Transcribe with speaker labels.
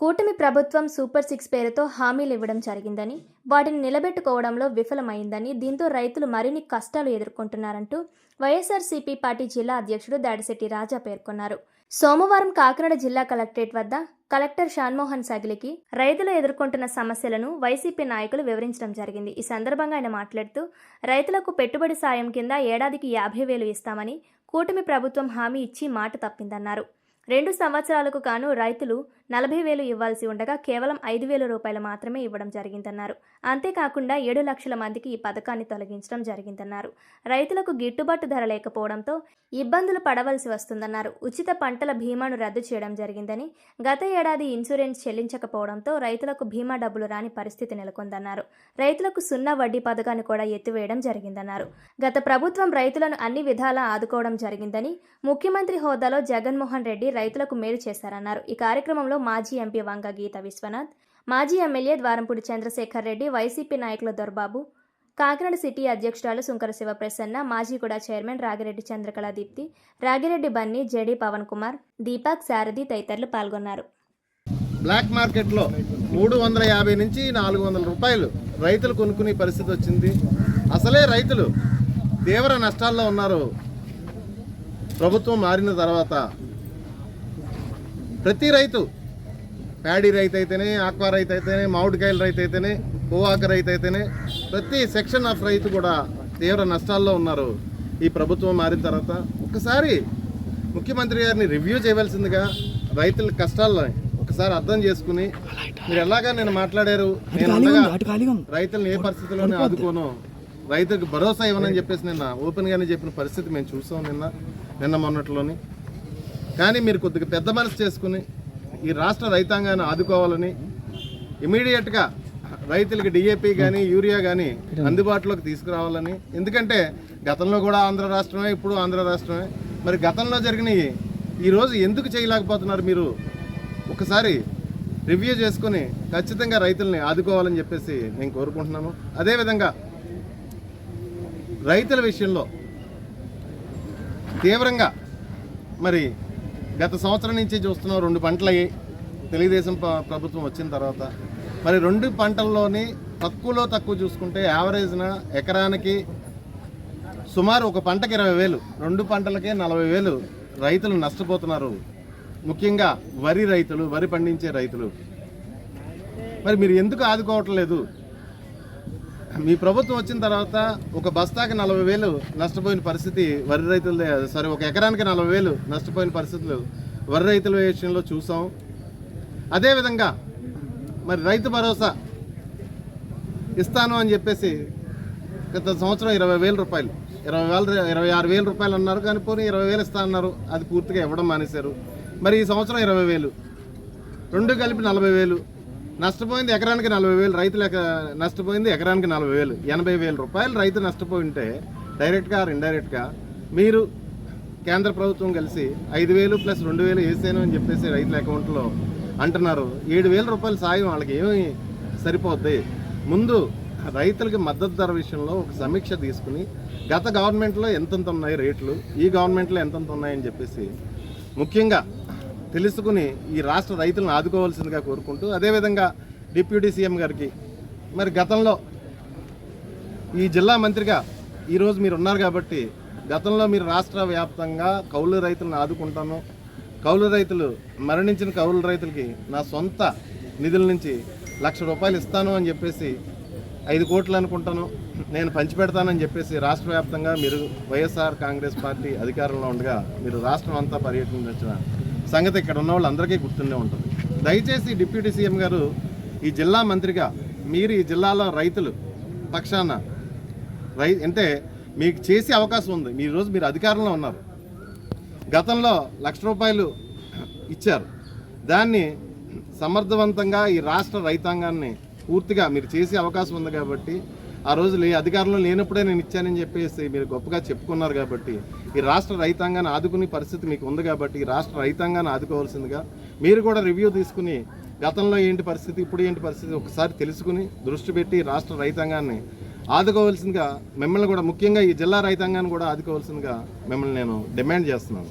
Speaker 1: కూటమి ప్రభుత్వం super six పేరుతో హామీలు ఇవ్వడం జరిగిందని వాటిని నిలబెట్టుకోవడంలో విఫలమైందని దీంతో రైతులు మరిన్ని కష్టాలు ఎదుర్కొంటున్నారంటూ వైఎస్ఆర్సీపీ పార్టీ జిల్లా అధ్యక్షుడు దాడిశెట్టి రాజా పేర్కొన్నారు. సోమవారం కాకినాడ జిల్లా కలెక్టరేట్ వద్ద కలెక్టర్ షాన్మోహన్ సగిలికి రైతులు ఎదుర్కొంటున్న సమస్యలను వైసీపీ నాయకులు వివరించడం జరిగింది. ఈ సందర్భంగా ఆయన మాట్లాడుతూ రైతులకు పెట్టుబడి సాయం కింద ఏడాదికి యాభై వేలు ఇస్తామని కూటమి ప్రభుత్వం హామీ ఇచ్చి మాట తప్పిందన్నారు. రెండు సంవత్సరాలకు గాను రైతులు నలభై వేలు ఇవ్వాల్సి ఉండగా కేవలం ఐదు వేల రూపాయలు మాత్రమే ఇవ్వడం జరిగిందన్నారు. అంతేకాకుండా ఏడు లక్షల మందికి ఈ పథకాన్ని తొలగించడం జరిగిందన్నారు. రైతులకు గిట్టుబాటు ధర లేకపోవడంతో ఇబ్బందులు పడవలసి వస్తుందన్నారు. ఉచిత పంటల బీమాను రద్దు చేయడం జరిగిందని గత ఏడాది ఇన్సూరెన్స్ చెల్లించకపోవడంతో రైతులకు బీమా డబ్బులు రాని పరిస్థితి నెలకొందన్నారు. రైతులకు సున్నా వడ్డీ పథకాన్ని కూడా ఎత్తివేయడం జరిగిందన్నారు. గత ప్రభుత్వం రైతులను అన్ని విధాలా ఆదుకోవడం జరిగిందని ముఖ్యమంత్రి హోదాలో జగన్మోహన్ రెడ్డి రైతులకు మేలు చేశారన్నారు. ఈ కార్యక్రమంలో మాజీ ఎంపీ వంగ గీత విశ్వనాథ్ మాజీ ఎమ్మెల్యే ద్వారంపూడి చంద్రశేఖర్ రెడ్డి వైసీపీ నాయకులు దొర్బాబు కాకినాడ సిటీ అధ్యక్షురాలు సుంకర శివప్రసన్న కూడా చైర్మన్ రాగిరెడ్డి చంద్రకళా దీప్తి రాగిరెడ్డి బన్నీ జెడి పవన్ కుమార్ దీపక్ శారథి తదితరులు పాల్గొన్నారు.
Speaker 2: బ్లాక్ మార్కెట్లో మూడు వందల యాభై నుంచి నాలుగు వందల రూపాయలు రైతులు కొనుక్కునే పరిస్థితి వచ్చింది. అసలే రైతులు తీవ్ర నష్టాల్లో ఉన్నారు. ప్రభుత్వం మారిన తర్వాత ప్రతి రైతు ప్యాడీ రైతు అయితేనే ఆక్వా రైతు అయితేనే మామిడికాయల రైతు అయితేనే కోవాక రైతు అయితేనే ప్రతి సెక్షన్ ఆఫ్ రైతు కూడా తీవ్ర నష్టాల్లో ఉన్నారు. ఈ ప్రభుత్వం మారిన తర్వాత ఒకసారి ముఖ్యమంత్రి గారిని రివ్యూ చేయవలసిందిగా రైతుల కష్టాలని ఒకసారి అర్థం చేసుకుని మీరు ఎలాగా నేను మాట్లాడారు? నేను ఉండగా రైతులను ఏ పరిస్థితుల్లోనే ఆదుకోను? రైతులకు భరోసా ఇవ్వనని చెప్పేసి నిన్న ఓపెన్గానే చెప్పిన పరిస్థితి మేము చూసాం నిన్న నిన్న మొన్నట్లోని. కానీ మీరు కొద్దిగా పెద్ద మనసు చేసుకుని ఈ రాష్ట్ర రైతాంగాన్ని ఆదుకోవాలని ఇమీడియట్గా రైతులకి డిఏపి కానీ యూరియా కానీ అందుబాటులోకి తీసుకురావాలని. ఎందుకంటే గతంలో కూడా ఆంధ్ర రాష్ట్రమే ఇప్పుడు ఆంధ్ర రాష్ట్రమే. మరి గతంలో జరిగినవి ఈరోజు ఎందుకు చేయలేకపోతున్నారు మీరు? ఒకసారి రివ్యూ చేసుకొని ఖచ్చితంగా రైతుల్ని ఆదుకోవాలని చెప్పేసి నేను కోరుకుంటున్నాను. అదేవిధంగా రైతుల విషయంలో తీవ్రంగా మరి గత సంవత్సరం నుంచి చూస్తున్నాం రెండు పంటలయ్యి తెలుగుదేశం ప్రభుత్వం వచ్చిన తర్వాత. మరి రెండు పంటల్లోని తక్కువలో తక్కువ చూసుకుంటే యావరేజ్న ఎకరానికి సుమారు ఒక పంటకి ఇరవై వేలు రెండు పంటలకే నలభై వేలు రైతులు నష్టపోతున్నారు. ముఖ్యంగా వరి రైతులు వరి పండించే రైతులు. మరి మీరు ఎందుకు ఆదుకోవట్లేదు? మీ ప్రభుత్వం వచ్చిన తర్వాత ఒక బస్తాకి నలభై వేలు నష్టపోయిన పరిస్థితి వరి రైతుల సారీ ఒక ఎకరానికి నలభై వేలు నష్టపోయిన పరిస్థితులు వరి రైతుల విషయంలో చూసాం. అదేవిధంగా మరి రైతు భరోసా ఇస్తాను అని చెప్పేసి గత సంవత్సరం ఇరవై వేల రూపాయలు ఇరవై వేల ఇరవై ఆరు వేల రూపాయలు అన్నారు కానీ పోనీ ఇరవై వేలు ఇస్తా అన్నారు. అది పూర్తిగా ఇవ్వడం మానేశారు. మరి ఈ సంవత్సరం ఇరవై వేలు రెండు కలిపి నలభై వేలు నష్టపోయింది ఎకరానికి నలభై వేలు రైతుల నష్టపోయింది ఎకరానికి నలభై వేలు ఎనభై వేల రూపాయలు రైతు నష్టపోయి ఉంటే డైరెక్ట్గా ఆర్ ఇండైరెక్ట్గా మీరు కేంద్ర ప్రభుత్వం కలిసి ఐదు వేలు ప్లస్ రెండు వేలు వేసాను అని చెప్పేసి రైతుల అకౌంట్లో అంటున్నారు. ఏడు వేల రూపాయల సాయం వాళ్ళకి ఏమి సరిపోద్ది. ముందు రైతులకి మద్దతు ధర విషయంలో ఒక సమీక్ష తీసుకుని గత గవర్నమెంట్లో ఎంతెంత ఉన్నాయి రేట్లు ఈ గవర్నమెంట్లో ఎంతెంత ఉన్నాయని చెప్పేసి ముఖ్యంగా తెలుసుకుని ఈ రాష్ట్ర రైతులను ఆదుకోవాల్సిందిగా కోరుకుంటూ అదేవిధంగా డిప్యూటీ సీఎం గారికి మరి గతంలో ఈ జిల్లా మంత్రిగా ఈరోజు మీరు ఉన్నారు కాబట్టి గతంలో మీరు రాష్ట్ర వ్యాప్తంగా కౌలు రైతులను ఆదుకుంటాను. కౌలు రైతులు మరణించిన కౌలు రైతులకి నా సొంత నిధుల నుంచి లక్ష రూపాయలు ఇస్తాను అని చెప్పేసి ఐదు కోట్లు అనుకుంటాను. నేను పంచిపెడతానని చెప్పేసి రాష్ట్ర వ్యాప్తంగా మీరు వైఎస్ఆర్ కాంగ్రెస్ పార్టీ అధికారంలో ఉండగా మీరు రాష్ట్రం అంతా పర్యటించిన సంగతి ఇక్కడ ఉన్న వాళ్ళందరికీ గుర్తుండే ఉంటుంది. దయచేసి డిప్యూటీ సీఎం గారు ఈ జిల్లా మంత్రిగా మీరు ఈ జిల్లాలో రైతులు పక్షాన రై అంటే మీకు చేసే అవకాశం ఉంది. మీ రోజు మీరు అధికారంలో ఉన్నారు. గతంలో లక్ష రూపాయలు ఇచ్చారు. దాన్ని సమర్థవంతంగా ఈ రాష్ట్ర రైతాంగాన్ని పూర్తిగా మీరు చేసే అవకాశం ఉంది కాబట్టి ఆ రోజు అధికారంలో లేనప్పుడే నేను ఇచ్చానని చెప్పేసి మీరు గొప్పగా చెప్పుకున్నారు కాబట్టి ఈ రాష్ట్ర రైతాంగాన్ని ఆదుకునే పరిస్థితి మీకు ఉంది కాబట్టి ఈ రాష్ట్ర రైతాంగాన్ని ఆదుకోవాల్సిందిగా మీరు కూడా రివ్యూ తీసుకుని గతంలో ఏంటి పరిస్థితి ఇప్పుడు ఏంటి పరిస్థితి ఒకసారి తెలుసుకుని దృష్టి పెట్టి రాష్ట్ర రైతాంగాన్ని ఆదుకోవాల్సిందిగా మిమ్మల్ని కూడా ముఖ్యంగా ఈ జిల్లా రైతాంగాన్ని కూడా ఆదుకోవాల్సిందిగా మిమ్మల్ని నేను డిమాండ్ చేస్తున్నాను.